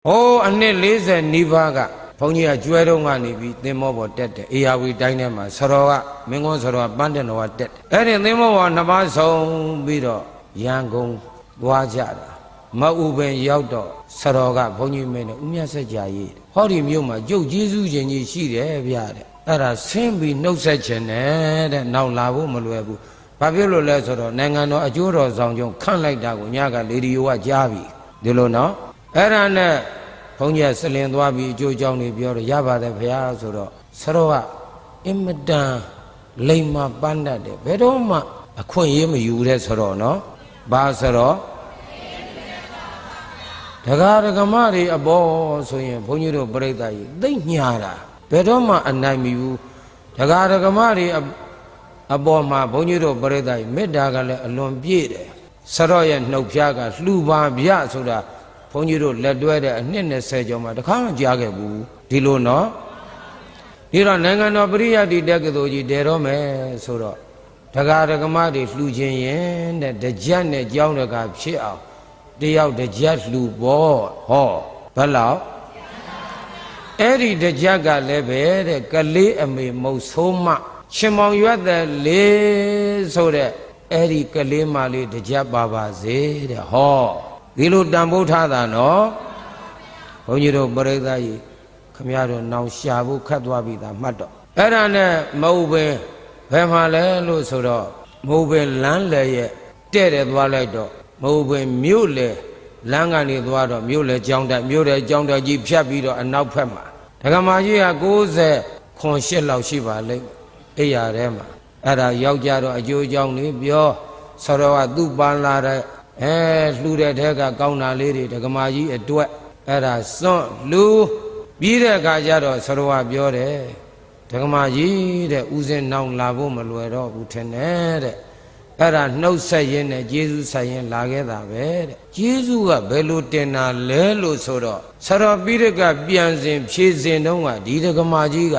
။အိုးအနှစ်40နီးပါးကဘုန်းကြီးကကျွဲတုံးကနေပြီးသင်္ဘောပေါ်တက်တယ်။အေယာဝီတိုင်းထဲမှာဆရောကမင်းကုန်းဆရောကပန်းတင်တော်ကတက်တယ်။အဲ့ဒီသင်္ဘောပေါ်နှစ်ပါးဆုံးပြီးတော့ရန်ကုန်သွားကြတာ။မအူပင်ရောက်တော့ဆရောကဘုန်းကြီးမင်းနဲ့ဥမြတ်ဆက်ကြာရေးတယ်။ဟောဒီမြို့မှာကျုပ်ကျေးဇူးရှင်ကြီးရှိတယ်ဗျာတဲ့။အဲ့ဒါဆင်းပြီးနှုတ်ဆက်ခြင်းနဲ့တဲ့။နောက်လာဖို့မလွယ်ဘူး။ဘာဖြစ်လို့လဲဆိုတော့နိုင်ငံတော်အကျိုးတော်ဆောင်ကျုံခန့်လိုက်တာကိုညကလေဒီယိုကကြားပြီ။ဒီလိုနော်။ အဲ့ဒါနဲ့ဘုန်းကြီးကစလင်သွားပြီးအကျိုးကြောင့်နေပြောတော့ရပါတယ်ဗျာဆိုတော့ဆရောကအင်မတန်လိမ္မာပန်းတတ်တယ်ဘယ်တော့မှအခွင့်အရေးမယူတဲ့ဆိုတော့နော်ဘာဆိုတော့ဒကာဒကမတွေအပေါ်ဆိုရင်ဘုန်းကြီးတို့ပြိဿကြီးသိမ့်ညာတာဘယ်တော့မှအနိုင်မီဘူးဒကာဒကမတွေအအပေါ်မှာဘုန်းကြီးတို့ပြိဿကြီးမေတ္တာကလည်းအလွန်ပြည့်တယ်ဆရောရဲ့နှုတ်ဖျားကလှူပါဗျဆိုတာ ဘုန်းကြီးတို့လက်တွဲတဲ့အနှစ်20ကျော်မှာတခါမှကြားခဲ့ဘူးဒီလိုနော်ဒီတော့နိုင်ငံတော်ပရိယတ်တိတက္ကသိုလ်ကြီးတည်တော့မယ်ဆိုတော့ဒကာဒကမတွေလှူခြင်းရင်တဲ့တကြက်နဲ့ကြောင်းတကာဖြစ်အောင်တယောက်တကြက်လှူပေါ့ဟောဘယ်လောက်အဲ့ဒီတကြက်ကလည်းပဲတဲ့ကလေးအမေမုတ်ဆိုးမရှင်မောင်ရွက်တဲ့လေးဆိုတဲ့အဲ့ဒီကလေးမလေးတကြက်ပါပါစေတဲ့ဟော ဒီလိုတန်ဖိုးထားတာနော်ဘုန်းကြီးတို့ပြိဿကြီးခမရတို့နောင်ရှာဖို့ခတ်သွားပြီသာမှတ်တော့အဲ့ဒါနဲ့မဟုတ်ပဲဘယ်မှာလဲလို့ဆိုတော့မဟုတ်ပဲလမ်းလေရဲ့တဲ့တယ်သွားလိုက်တော့မဟုတ်ပဲမြို့လေလမ်းကနေသွားတော့မြို့လေကြောင်းတက်မြို့လေကြောင်းတက်ကြီးဖြတ်ပြီးတော့အနောက်ဖက်မှာဒကမာကြီးက60ခွန်8လောက်ရှိပါလိမ့်အိယာထဲမှာအဲ့ဒါယောက်ျားတော့အကျိုးကြောင့်နေပြောဆောတော့ကသူ့ပန်းလာတဲ့ အဲလှူတဲ့ထဲကကောင်းတာလေးတွေဒကမာကြီးအတွက်အဲ့ဒါစွန့်လူပြီးတဲ့အခါကျတော့ဆောတော့ကပြောတယ်ဒကမာကြီးတဲ့ဥစဉ်နောင်လာဖို့မလွယ်တော့ဘူးထင်တယ်တဲ့အဲ့ဒါနှုတ်ဆက်ရင်းနဲ့ဂျေဇုဆက်ရင်းလာခဲ့တာပဲတဲ့ဂျေဇုကဘယ်လိုတင်တာလဲလို့ဆိုတော့ဆရောပိရကပြန်စဉ်ဖြည့်စဉ်တုန်းကဒီဒကမာကြီးက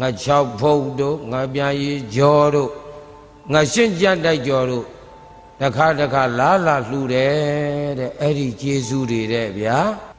ငါ၆ဖုတ်တို့ငါပြန်ရီကြောတို့ငါရှင်းကြတိုက်ကြောတို့ တခါတခါလာလာလှူတယ်တဲ့အဲ့ဒီဂျေဇုတွေတဲ့ဗျာ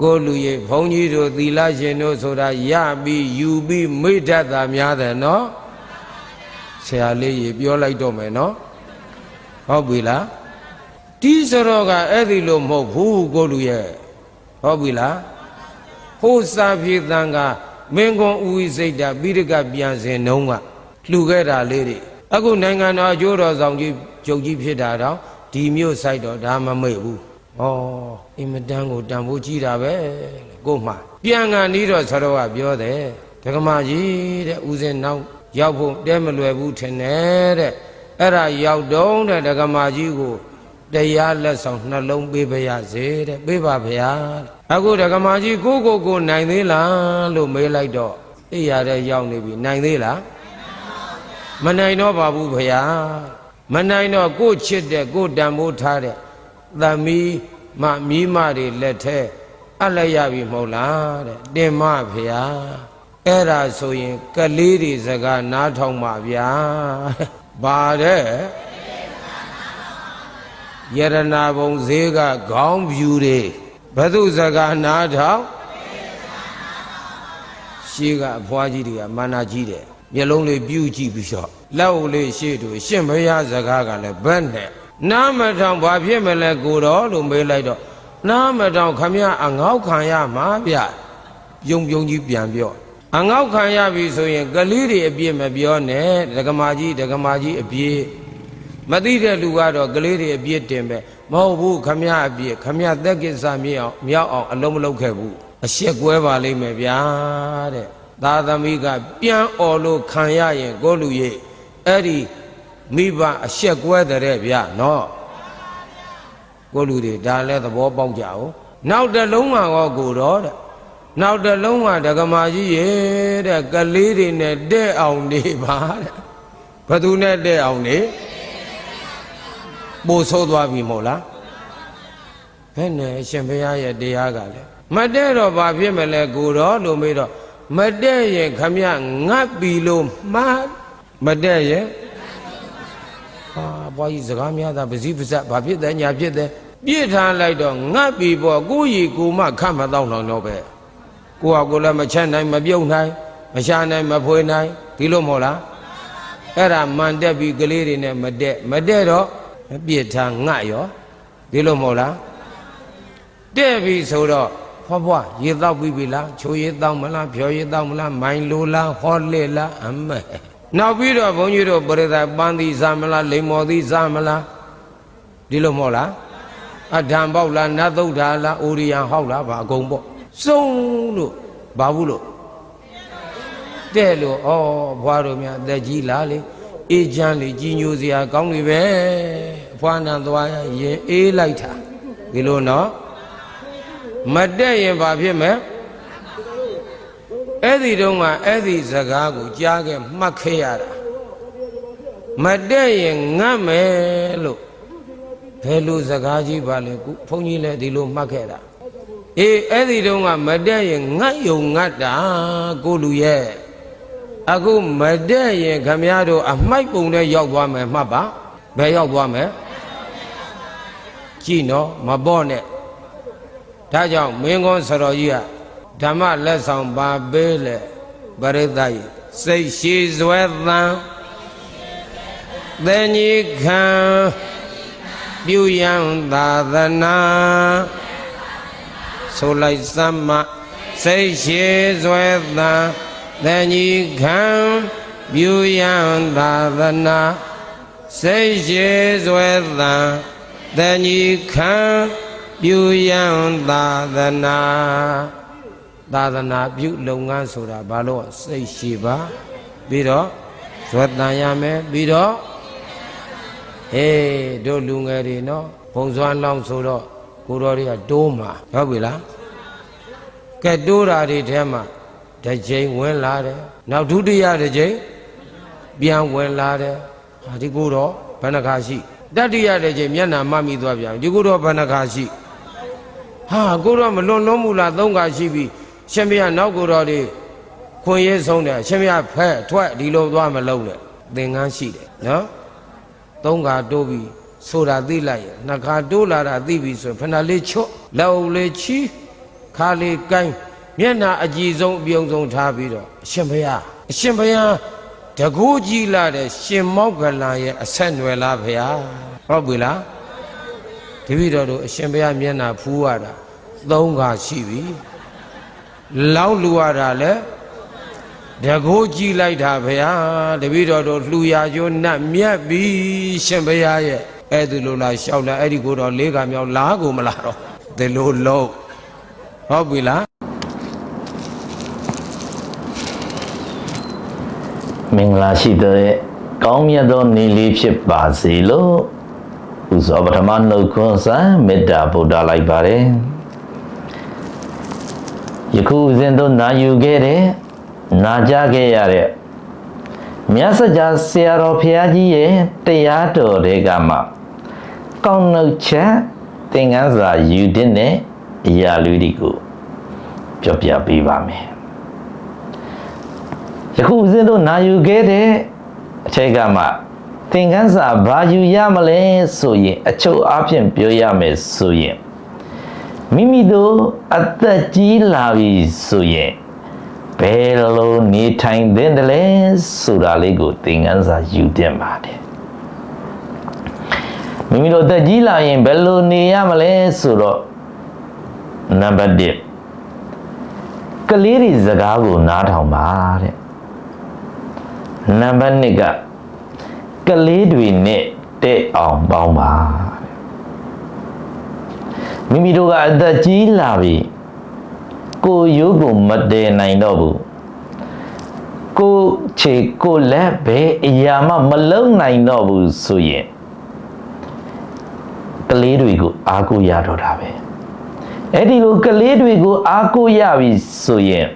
ကိုလူရိပ်ဘုန်းကြီးတို့သီလရှင်တို့ဆိုတာရပြီးယူပြီးမိတ္တတာများတယ်နော်ဆရာလေးရေပြောလိုက်တော့မယ်နော်ဟုတ်ပြီလားတီးစရောကအဲ့ဒီလိုမဟုတ်ဘူးကိုလူရဲ့ဟုတ်ပြီလားဟိုစာပြေတန်ကမင်းကွန်ဦးဝိစိတ်တာပိရကပြန်စဉ်နှုံးကလှူခဲ့တာလေးတွေအခုနိုင်ငံတော်အကျိုးတော်ဆောင်ကြီး ဂျုံကြီးဖြစ်တာတော့ဒီမျိုးဆိုင်တော့ဒါမမေ့ဘူးဩအင်မတန်ကိုတန်ဖိုးကြီးတာပဲကို့မှာပြန်ကန်ပြီးတော့ဆရာကပြောတယ်ဒကမာကြီးတဲ့ဦးစင်နောက်ရောက်ဖို့တဲမလွယ်ဘူးထင်တယ်တဲ့အဲ့ဒါရောက်တော့တဲ့ဒကမာကြီးကိုတရားလက်ဆောင်နှလုံးပေးပါရစေတဲ့ပေးပါဗျာအခုဒကမာကြီးကိုကိုကိုနိုင်သေးလားလို့မေးလိုက်တော့အိရတဲ့ရောက်နေပြီနိုင်သေးလားမနိုင်တော့ပါဘူးဗျာ မနိုင်တော့ကိုချစ်တဲ့ကိုတန်ဖိုးထားတဲ့သမီးမမိမတွေလက်ထဲအလည်းရပြီမဟုတ်လားတဲ့တင်မဗျာအဲ့ဒါဆိုရင် ကလေးတွေစကားနားထောင်ပါဗျာဘာတဲ့ယရနာဘုံဈေးကခေါင်းဖြူတွေဘသူစကားနားထောင်ရှေးကအဖွားကြီးတွေကမာနာကြီးတယ်မျက်လုံးလေးပြူးကြည့်ပြီးတော့ လက်အုပ်လေးရှေ့တို့ရှင့်ဘုရားစကားကလည်းဘက်နဲ့နားမထောင်ဘာဖြစ်မလဲကိုတော်လို့မေးလိုက်တော့နားမထောင်ခမရအငေါက်ခံရမှာဗျပြုံပြုံကြီးပြန်ပြောအငေါက်ခံရပြီဆိုရင်ကလေးတွေအပြစ်မပြောနဲ့ဒကမာကြီးဒကမာကြီးအပြစ်မသိတဲ့လူကတော့ကလေးတွေအပြစ်တင်ပဲမဟုတ်ဘူးခမရအပြစ်ခမရသက်ကိစ္စမြောက်မြောက်အောင်အလုံးမလုံးခဲ့ဘူးအရှက်ကွဲပါလိမ့်မယ်ဗျာတဲ့သာသမီကပြန်អော်လို့ခံရရင်ကိုလူရဲ့ အဲ့ဒီမိဘအရှက်ကွဲတဲ့ဗျာနော်ကိုလူတွေဒါလည်းသဘောပေါက်ကြအောင်နောက်တစ်လုံးမှာကောကိုတော့တဲ့နောက်တစ်လုံးကဒကမာကြီးရေတဲ့ကလေးတွေနဲ့တဲ့အောင်နေပါတဲ့ဘသူနဲ့တဲ့အောင်နေပို့ဆိုးသွားပြီမို့လားဘယ်နဲ့အရှင်ဘုရားရဲ့တရားကလည်းမတဲ့တော့ဘာဖြစ်မလဲကိုတော့လို့မေးတော့မတဲ့ရင်ခမငတ်ပြီလို့မှား မတဲ့ရင်ဟာဘွားကြီးစကားများတာပစည်းပစပ်ဘာဖြစ်တယ်ညာဖြစ်တယ်ပြစ်ထားလိုက်တော့ငတ်ပြီပေါ့ကိုယ့်ရီကိုမှခတ်မတော့တော့တော့ပဲကိုယ့်ဟာကိုယ်လည်းမချက်နိုင်မပြုတ်နိုင်မရှာနိုင်မဖွေနိုင်ဒီလိုမဟုတ်လားအဲ့ဒါမန်တက်ပြီးကလေးတွေနဲ့မတက်မတက်တော့ပြစ်ထားငတ်ရောဒီလိုမဟုတ်လားတဲ့ပြီဆိုတော့ဖွားဖွားရေတောက်ပြီးပြီလားချိုးရေတောက်မလားဖြောရေတောက်မလားမိုင်လိုလားဟောလက်လားအမဲ နောက်ပြီးတော့ဘုန်းကြီးတို့ပရိသတ်ပန်းသီစားမလားလိမ္မော်သီစားမလားဒီလိုမဟုတ်လားအဓံပေါက်လားနတ်သုဒ္ဓါလားအိုရိယံဟောက်လားဘာအကုန်ပေါ့စုံလို့ဘာဘူးလို့တဲ့လို့ဩဘွားတို့များအသက်ကြီးလားလေအေးချမ်းလေကြီးညိုစရာကောင်းနေပဲအဖွားနံသွားရင်အေးလိုက်တာဒီလိုနော်မတက်ရင်ဘာဖြစ်မလဲ အဲ့ဒီတုန်းကအဲ့ဒီစကားကိုကြားခဲ့မှတ်ခဲ့ရတာမတက်ရင်ငတ်မယ်လို့ဘယ်လိုစကားကြီးပါလဲခုဘုန်းကြီးလည်းဒီလိုမှတ်ခဲ့တာအေးအဲ့ဒီတုန်းကမတက်ရင်ငတ်ယုံငတ်တာကိုလူရဲ့အခုမတက်ရင်ခမရတို့အမိုက်ပုံနဲ့ရောက်သွားမယ်မှတ်ပါဘယ်ရောက်သွားမယ်ကြည့်နော်မပေါ့နဲ့ဒါကြောင့်မင်းကုန်းဆရာကြီးက ဓမ္မလက်ဆောင်ပါပေးလေပရိသတ်ကြီးစိတ်ရှိစွဲသံသင်္ကြီးခံပြုယံသာသနာဆိုလိုက်စမ်းမစိတ်ရှိစွဲသံသင်္ကြီးခံပြုယံသာသနာစိတ်ရှိစွဲသံသင်္ကြီးခံပြုယံသာသနာ သာသနာပြုလုပ်ငန်းဆိုတာဘာလို့စိတ်ရှိပါပြီးတော့ဇွတ်တန်ရမယ်ပြီးတော့အေးတို့လူငယ်တွေနော်ဘုံစွမ်းလောင်းဆိုတော့ကိုတော်တွေကတိုးမှာဟုတ်ပြီလားကဲတိုးတာတွေထဲမှာတစ်ချိန်ဝင်လာတယ်နောက်ဒုတိယတစ်ချိန်ပြန်ဝင်လာတယ်ဟာဒီကိုတော့ဘယ်နှခါရှိတတိယတစ်ချိန်မျက်နှာမှမိသွားပြန်ဒီကိုတော့ဘယ်နှခါရှိဟာကိုတော့မလွန်လုံးမူလားသုံးခါရှိပြီ ရှင်မရနောက်ကိုတော့ဒီခွန်ရေးဆုံးတယ်ရှင်မရဖက်ထွက်ဒီလိုသွားမလုံးနဲ့သင်္ကန်းရှိတယ်နော်သုံးခါတိုးပြီးဆိုတာသိလိုက်ရနှစ်ခါတိုးလာတာသိပြီဆိုရင်ဖဏလေးချွတ်လက်အုပ်လေးချီးခါလေးကိုင်းမျက်နှာအကြည်ဆုံးအပြုံးဆုံးထားပြီးတော့အရှင်ဘုရားအရှင်ဘုရားတကူကြီးလာတဲ့ရှင်မောက်ကလန်ရဲ့အဆက်နွယ်လားဘုရားဟုတ်ပြီလားတပည့်တော်တို့အရှင်ဘုရားမျက်နှာဖူးရတာသုံးခါရှိပြီ လောက်လူရတာလဲတကိုးကြည့်လိုက်တာဗျာတပည့်တော်တို့လှူရာကျိုးနတ်မြတ်ပြီရှင်ဘုရားရဲ့အဲ့ဒီလိုလားလျှောက်လာအဲ့ဒီကိုတော့လေးကမြောက်လားကိုမလားတော့ဒီလိုလုံးဟုတ်ပြီလားမင်္ဂလာရှိတဲ့ကောင်းမြတ်သောနေ့လေးဖြစ်ပါစေလို့ဥစွာပထမနှုတ်ခွန်းစံမေတ္တာဗုဒ္ဓလိုက်ပါတယ် ယခုဦးဇင်းတို့နာယူခဲ့တဲ့နာကြခဲ့ရတဲ့မြတ်စကြာဆရာတော်ဘုရားကြီးရဲ့တရားတော်တွေကမှကောင်းနှုတ်ချက်သင်္ကန်းစာယူတဲ့အရာလေးတွေကိုပြောပြပေးပါမယ်ယခုဦးဇင်းတို့နာယူခဲ့တဲ့အချိန်ကမှသင်္ကန်းစာဘာယူရမလဲဆိုရင်အချုပ်အဖြင့်ပြောရမယ်ဆိုရင် မိမိတို့အသက်ကြီးလာပြီဆိုရင်ဘယ်လိုနေထိုင်သင့်တယ်လဲဆိုတာလေးကိုသင်္ကန်းစာယူတင်ပါတယ်မိမိတို့အသက်ကြီးလာရင်ဘယ်လိုနေရမလဲဆိုတော့နံပါတ်1ကလေးတွေစကားကိုနားထောင်ပါတဲ့နံပါတ်2ကကလေးတွေနဲ့တဲ့အောင်ပေါင်းပါ မိမိတို့ကအသက်ကြီးလာပြီကိုရိုးကိုမတည်နိုင်တော့ဘူးကိုခြေကိုလက်ဘယ်အရာမှမလုံနိုင်တော့ဘူးဆိုရင်ကလေးတွေကိုအားကိုးရတော့တာပဲအဲ့ဒီလိုကလေးတွေကိုအားကိုးရပြီဆိုရင်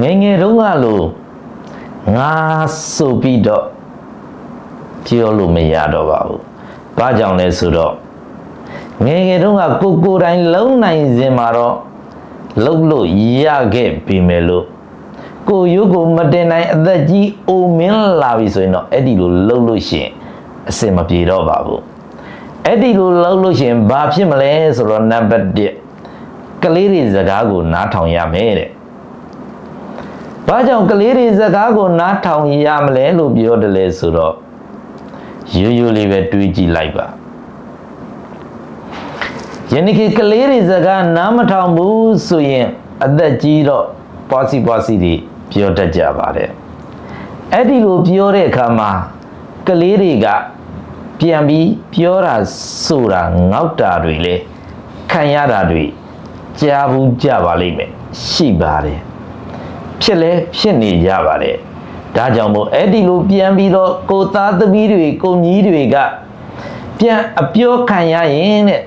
ငယ်ငယ်တုန်းကလို့ငါဆိုပြီးတော့ပြောလို့မရတော့ပါဘူး။ဘာကြောင့်လဲဆိုတော့ ငယ်ငယ်တုန်းကကိုကိုယ်တိုင်လုံနိုင်စဉ်မှာတော့လုံလို့ရခဲ့ပြီမယ်လို့ကိုရုပ်ကိုမတင်နိုင်အသက်ကြီးအိုမင်းလာပြီဆိုရင်တော့အဲ့ဒီလိုလုံလို့ရှိရင်အစင်မပြေတော့ပါဘူး။အဲ့ဒီလိုလုပ်လို့ရှရင်ဘာဖြစ်မလဲဆိုတော့နံပါတ်1ကလေးတွေစကားကိုနားထောင်ရမယ်တဲ့ဘာကြောင့်ကလေးတွေစကားကိုနားထောင်ရမလဲလို့ပြောတယ်လေဆိုတော့ရိုးရိုးလေးပဲတွေးကြည့်လိုက်ပါ ယနေ့ခေတ်ကလေးတွေစကားနားမထောင်ဘူးဆိုရင်အသက်ကြီးတော့ပွားစီပွားစီတွေပြောတတ်ကြပါတယ်အဲ့ဒီလိုပြောတဲ့အခါမှာကလေးတွေကပြန်ပြီးပြောတာဆိုတာငေါက်တာတွေလေခံရတာတွေကြားဘူးကြပါလိမ့်မယ်ရှိပါတယ်ဖြစ်လဲဖြစ်နေကြပါတယ်ဒါကြောင့်မို့အဲ့ဒီလိုပြန်ပြီးတော့ကိုသားသမီးတွေကိုညီးတွေက ပြန်အပြောခံရရင်တဲ့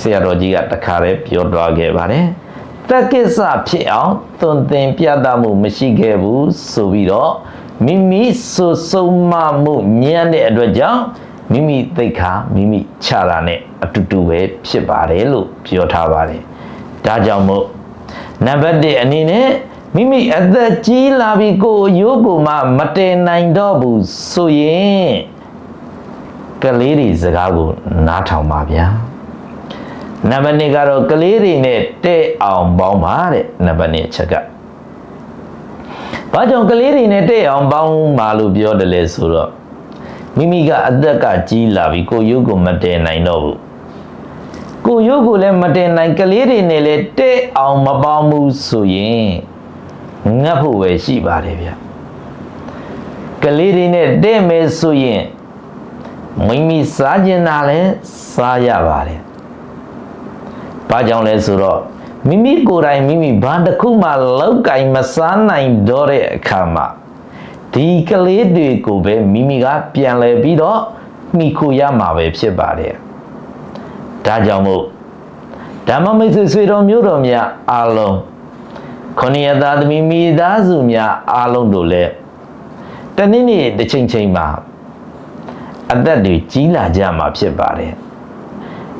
ဆရာတော်ကြီးကတခါတည်းပြောသွားခဲ့ပါတယ်တက္ကိစ္စဖြစ်အောင်သွန်သင်ပြသမှုမရှိခဲ့ဘူးဆိုပြီးတော့မိမိဆိုဆုံးမမှုညံ့တဲ့အတွက်ကြောင့်မိမိသိက္ခာမိမိခြာတာနဲ့အတူတူပဲဖြစ်ပါတယ်လို့ပြောထားပါတယ်ဒါကြောင့်မို့နံပါတ်1အနေနဲ့မိမိအသက်ကြီးလာပြီကိုယ်ရိုးကိုမှမတည်နိုင်တော့ဘူးဆိုရင်ကလေးတွေစကားကိုနားထောင်ပါဗျာ နံပါတ်2ကတော့ကလေးတွေနဲ့တဲ့အောင်ပေါင်းပါတဲ့နံပါတ်2အချက်ကဘာကြောင့်ကလေးတွေနဲ့တဲ့အောင်ပေါင်းပါလို့ပြောတယ်လဲဆိုတော့မိမိကအသက်ကကြီးလာပြီကိုယ်ရုပ်ကိုမတည်နိုင်တော့ဘူးကိုယ်ရုပ်ကိုလည်းမတည်နိုင်ကလေးတွေနဲ့လည်းတဲ့အောင်မပေါင်းဘူးဆိုရင်ငတ်ဖို့ပဲရှိပါတယ်ဗျကလေးတွေနဲ့တဲ့မယ်ဆိုရင်မိမိစားကျင်တာလည်းစားရပါတယ် ဘာကြောင့်လဲဆိုတော့မိမိကိုယ်တိုင်မိမိဘာတစ်ခုမှလောက်ကင်မစားနိုင်တော့တဲ့အခါမှာဒီကလေးတွေကိုပဲမိမိကပြန်လဲပြီးတော့မိခိုရမှာပဲဖြစ်ပါတယ်ဒါကြောင့်မို့ဓမ္မမိတ်ဆွေဆွေတော်မျိုးတော်များအားလုံးခொနည်းသားသမီးမိသားစုများအားလုံးတို့လည်းတနေ့နေ့တစ်ချိန်ချိန်မှာအသက်တွေကြီးလာကြမှာဖြစ်ပါတယ်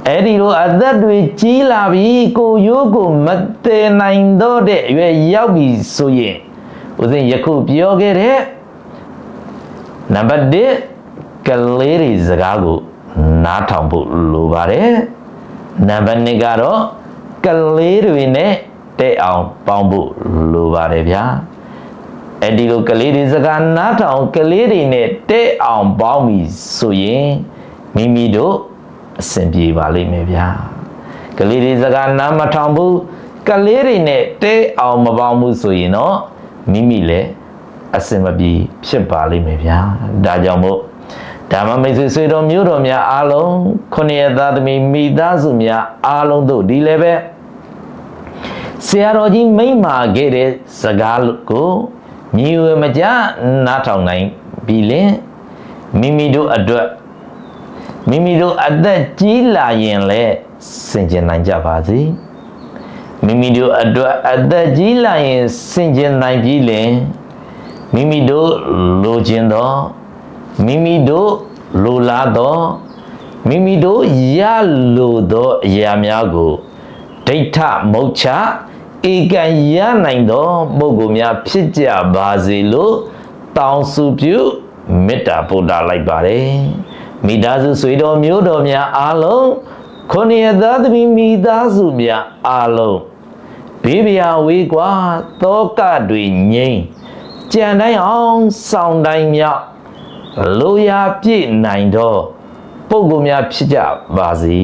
အဲ့ဒီလိုအသက်တွေကြီးလာပြီကိုရိုးကိုမတည်နိုင်တော့တဲ့အရွယ်ရောက်ပြီဆိုရင်ဦးဇင်းယခုပြောခဲ့တဲ့နံပါတ်1ကလေးတွေစကားကိုနားထောင်ဖို့လိုပါတယ်နံပါတ်2ကတော့ကလေးတွေနဲ့တဲ့အောင်ပေါင်းဖို့လိုပါတယ်ဗျာအဲ့ဒီလိုကလေးတွေစကားနားထောင်ကလေးတွေနဲ့တဲ့အောင်ပေါင်းပြီဆိုရင်မိမိတို့ အဆင်ပြေပါလိမ့်မယ်ဗျာကလေးတွေစကားနားမထောင်ဘူးကလေးတွေနဲ့တဲ့အောင်မပေါင်းဘူးဆိုရင်တော့မိမိလည်းအစင်မပြေဖြစ်ပါလိမ့်မယ်ဗျာဒါကြောင့်မို့ဓမ္မမိတ်ဆွေဆွေတော်မျိုးတော်များအားလုံးခုနှစ်ရသားသမီးမိသားစုများအားလုံးတို့ဒီလည်းပဲဆရာတော်ကြီးမိမ့်မာခဲ့တဲ့စကားကိုမြည်ဝဲမကြနားထောင်နိုင်ပြီလင်မိမိတို့အတွက် မိမိတို့အသက်ကြီးလာရင်လည်းစင်ကြင်နိုင်ကြပါစေမိမိတို့အတွက်အသက်ကြီးလာရင်စင်ကြင်နိုင်ပြီလင်မိမိတို့လိုချင်သောမိမိတို့လိုလားသောမိမိတို့ရလိုသောအရာများကိုဒိဋ္ဌမုတ်ချဧကံရနိုင်သောပုဂ္ဂိုလ်များဖြစ်ကြပါစေလို့တောင်းစုပြုမေတ္တာပို့တာလိုက်ပါတယ် မိသားစုဆွေတော်မျိုးတော်များအားလုံးခုနှစ်ရသားသမီးမိသားစုများအားလုံးဘေးပြာဝေးကွာတောကတွေငိမ့်ကြံတိုင်းအောင်စောင်းတိုင်းမြောက်လိုရာပြည့်နိုင်တော့ပုဂ္ဂိုလ်များဖြစ်ကြပါစေ